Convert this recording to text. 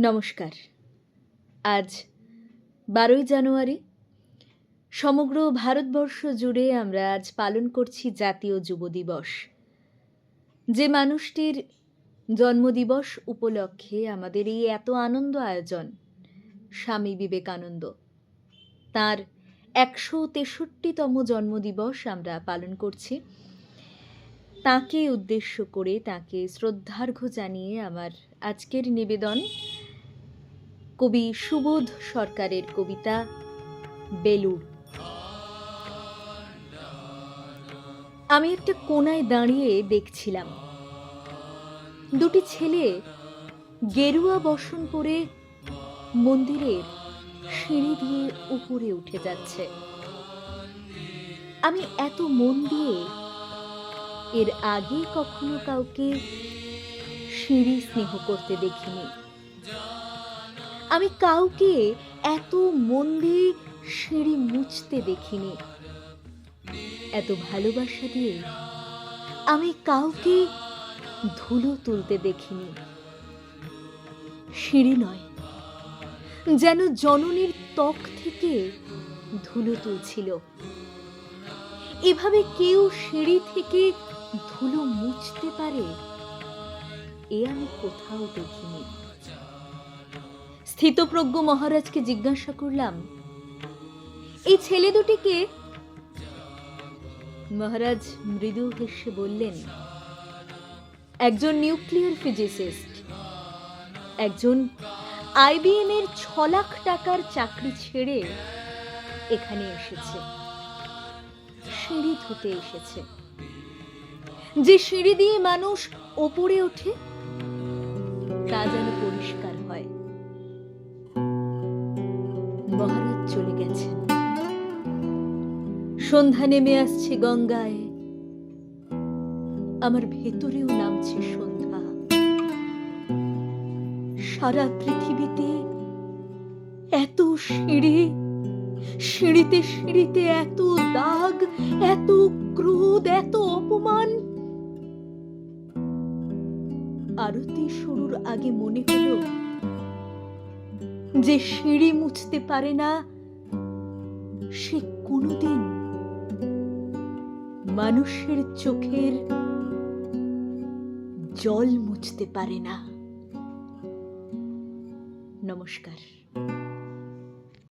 নমস্কার। আজ বারোই জানুয়ারি, সমগ্র ভারতবর্ষ জুড়ে আমরা আজ পালন করছি জাতীয় যুব দিবস। যে মানুষটির জন্মদিবস উপলক্ষে আমাদের এই এত আনন্দ আয়োজন, স্বামী বিবেকানন্দ, তার একশো তেষট্টিতম জন্মদিবস আমরা পালন করছি। তাকে উদ্দেশ্য করে, তাকে শ্রদ্ধার্ঘ্য জানিয়ে আমার আজকের নিবেদন কবি সুবোধ সরকারের কবিতা, বেলুড়। আমি একটা কোনায় দাঁড়িয়ে দেখছিলাম। দুটি ছেলে গেরুয়া বসন পরে মন্দিরের সিঁড়ি দিয়ে উপরে উঠে যাচ্ছে। আমি এত মন দিয়ে এর আগে কখনো কাউকে সিঁড়ি স্নেহ করতে দেখিনি। আমি কাউকে এত মন দিয়ে সিঁড়ি মুছতে দেখিনি। এত ভালোবাসা দিয়ে আমি কাউকে ধুলো তুলতে দেখিনি। সিঁড়ি নয়, যেন জননীর ত্বক থেকে ধুলো তুলছিল। এভাবে কেউ সিঁড়ি থেকে ধুলো মুছতে পারে, এ আমি কোথাও দেখিনি। স্থিতপ্রজ্ঞ মহারাজকে জিজ্ঞাসা করলাম, এই ছেলে দুটিকে মহারাজ মৃদু হেসে বললেন, একজন নিউক্লিয়ার ফিজিসিস্ট, একজন আইবিএম এর ছ লাখ টাকার চাকরি ছেড়ে এখানে এসেছে, সিঁড়ি ধুতে এসেছে। যে সিঁড়ি দিয়ে মানুষ ওপরে ওঠে, তা যেন মহারাজ চলে গেছেন সন্ধ্যা নেমে আসছে গঙ্গায়। আমার ভেতরেও নামছে সন্ধ্যা। সারা পৃথিবীতে এত সিঁড়ি, সিঁড়িতে সিঁড়িতে এত দাগ, এত ক্রোধ, এত অপমান। আরতি শুরুর আগে মনে হলো যে সিঁড়ি মুছতে পারে না সে কোনোদিন মানুষের চোখের জল মুছতে পারে না। নমস্কার।